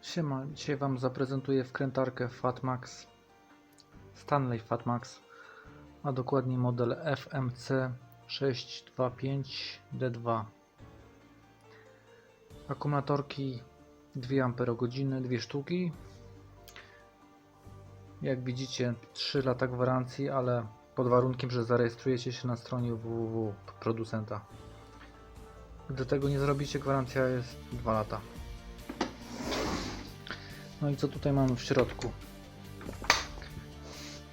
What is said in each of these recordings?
Siema, dzisiaj Wam zaprezentuję wkrętarkę Fatmax Stanley Fatmax, a dokładnie model FMC 625D2 Akumulatorki 2 Ah, dwie sztuki. Jak widzicie 3 lata gwarancji, ale pod warunkiem, że zarejestrujecie się na stronie www producenta Gdy tego nie zrobicie, gwarancja jest 2 lata no i co tutaj mamy w środku?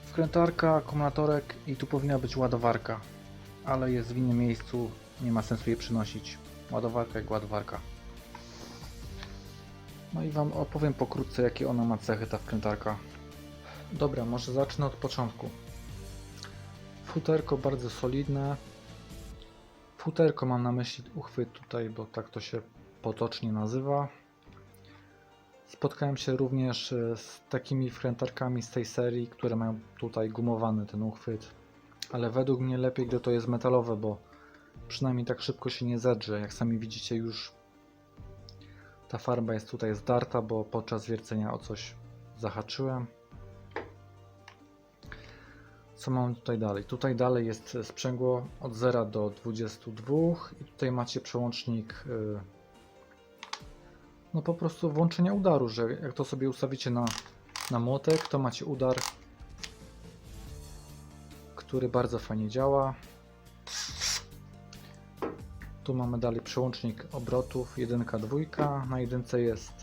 Wkrętarka, akumulatorek i tu powinna być ładowarka, ale jest w innym miejscu, nie ma sensu jej przynosić. Ładowarka jak ładowarka. No i Wam opowiem pokrótce jakie ona ma cechy ta wkrętarka. Dobra, może zacznę od początku. Futerko bardzo solidne. Futerko mam na myśli uchwyt tutaj, bo tak to się potocznie nazywa. Spotkałem się również e, z takimi wkrętarkami z tej serii, które mają tutaj gumowany ten uchwyt. Ale według mnie lepiej, gdy to jest metalowe, bo przynajmniej tak szybko się nie zedrze. Jak sami widzicie już ta farba jest tutaj zdarta, bo podczas wiercenia o coś zahaczyłem. Co mam tutaj dalej? Tutaj dalej jest sprzęgło od 0 do 22 i tutaj macie przełącznik y, no po prostu włączenia udaru, że jak to sobie ustawicie na, na młotek, to macie udar, który bardzo fajnie działa. Tu mamy dalej przełącznik obrotów 1, 2. Na jedynce jest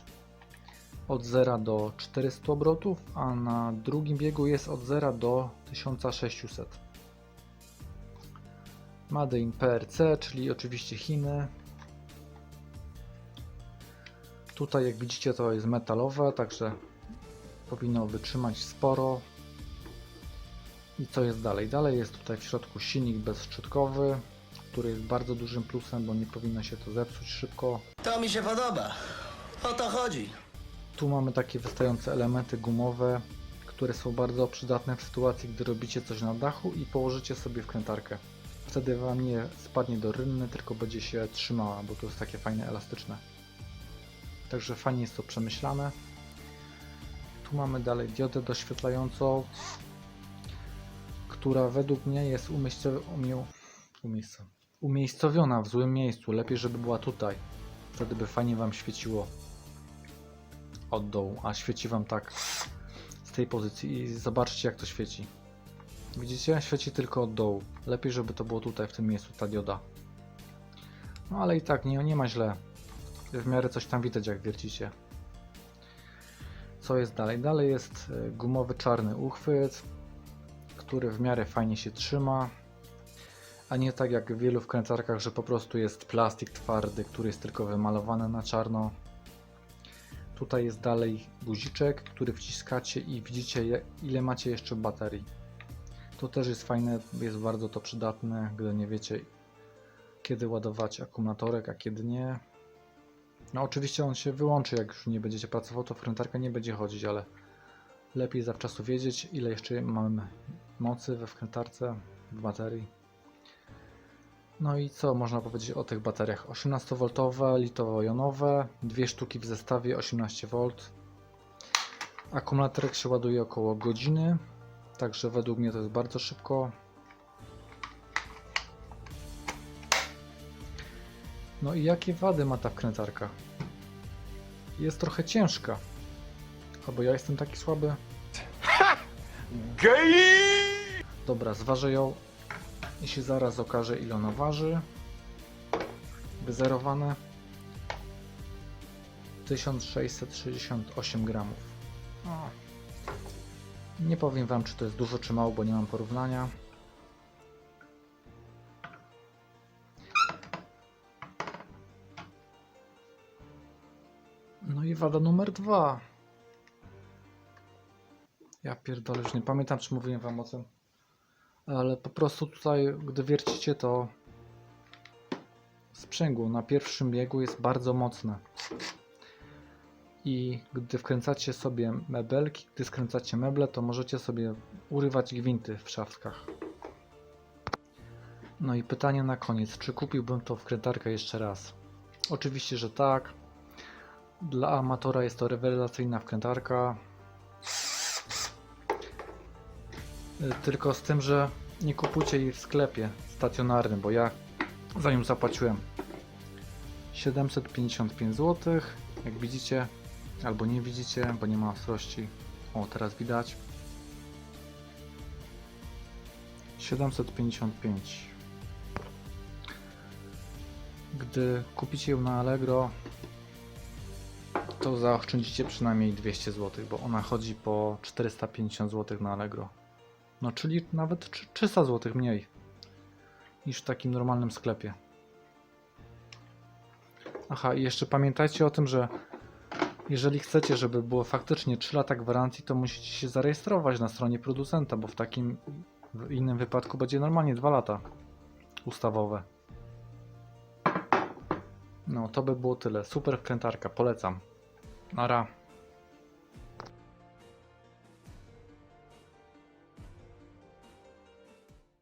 od 0 do 400 obrotów, a na drugim biegu jest od 0 do 1600. Made in PRC, czyli oczywiście Chiny. Tutaj jak widzicie to jest metalowe, także powinno wytrzymać sporo. I co jest dalej? Dalej jest tutaj w środku silnik bezszczotkowy, który jest bardzo dużym plusem, bo nie powinno się to zepsuć szybko. To mi się podoba. O to chodzi. Tu mamy takie wystające elementy gumowe, które są bardzo przydatne w sytuacji, gdy robicie coś na dachu i położycie sobie wkrętarkę. Wtedy Wam nie spadnie do rynny, tylko będzie się trzymała, bo to jest takie fajne, elastyczne. Także fajnie jest to przemyślane. Tu mamy dalej diodę doświetlającą, która według mnie jest umiejscow... umie... umiejscow... umiejscowiona w złym miejscu. Lepiej, żeby była tutaj. Wtedy by fajnie Wam świeciło od dołu, a świeci Wam tak z tej pozycji i zobaczcie jak to świeci. Widzicie? Świeci tylko od dołu. Lepiej, żeby to było tutaj, w tym miejscu, ta dioda. No ale i tak, nie, nie ma źle. W miarę coś tam widać, jak wiercicie. Co jest dalej? Dalej jest e, gumowy czarny uchwyt, który w miarę fajnie się trzyma. A nie tak jak w wielu wkręcarkach, że po prostu jest plastik twardy, który jest tylko wymalowany na czarno. Tutaj jest dalej guziczek, który wciskacie i widzicie ile macie jeszcze baterii. To też jest fajne, jest bardzo to przydatne, gdy nie wiecie kiedy ładować akumulatorek, a kiedy nie. No oczywiście on się wyłączy, jak już nie będziecie pracował, to wkrętarka nie będzie chodzić, ale lepiej zawczasu wiedzieć, ile jeszcze mamy mocy we wkrętarce, w baterii. No i co można powiedzieć o tych bateriach? 18V litowo-jonowe, dwie sztuki w zestawie 18V. Akumulatorek się ładuje około godziny, także według mnie to jest bardzo szybko. No i jakie wady ma ta wkrętarka? Jest trochę ciężka. Albo ja jestem taki słaby. Dobra, zważę ją i się zaraz okaże ile ona waży. Wyzerowane 1668 gramów. Nie powiem wam czy to jest dużo czy mało, bo nie mam porównania. No i wada numer dwa. Ja pierdolę, już nie pamiętam czy mówiłem wam o tym. Ale po prostu tutaj, gdy wiercicie to sprzęgło na pierwszym biegu jest bardzo mocne. I gdy wkręcacie sobie mebelki, gdy skręcacie meble, to możecie sobie urywać gwinty w szafkach. No i pytanie na koniec, czy kupiłbym tą wkrętarkę jeszcze raz? Oczywiście, że tak. Dla amatora jest to rewelacyjna wkrętarka. Y, Tylko z tym, że nie kupujcie jej w sklepie stacjonarnym, bo ja za nią zapłaciłem 755 zł. Jak widzicie, albo nie widzicie, bo nie ma ostrości. O, teraz widać. 755. Gdy kupicie ją na Allegro, to zaoszczędzicie przynajmniej 200 zł, bo ona chodzi po 450 zł na Allegro. No, czyli nawet trzy- 300 zł mniej niż w takim normalnym sklepie. Aha, i jeszcze pamiętajcie o tym, że jeżeli chcecie, żeby było faktycznie 3 lata gwarancji, to musicie się zarejestrować na stronie producenta, bo w takim w innym wypadku będzie normalnie 2 lata ustawowe. No, to by było tyle. Super wkrętarka, polecam. Нора.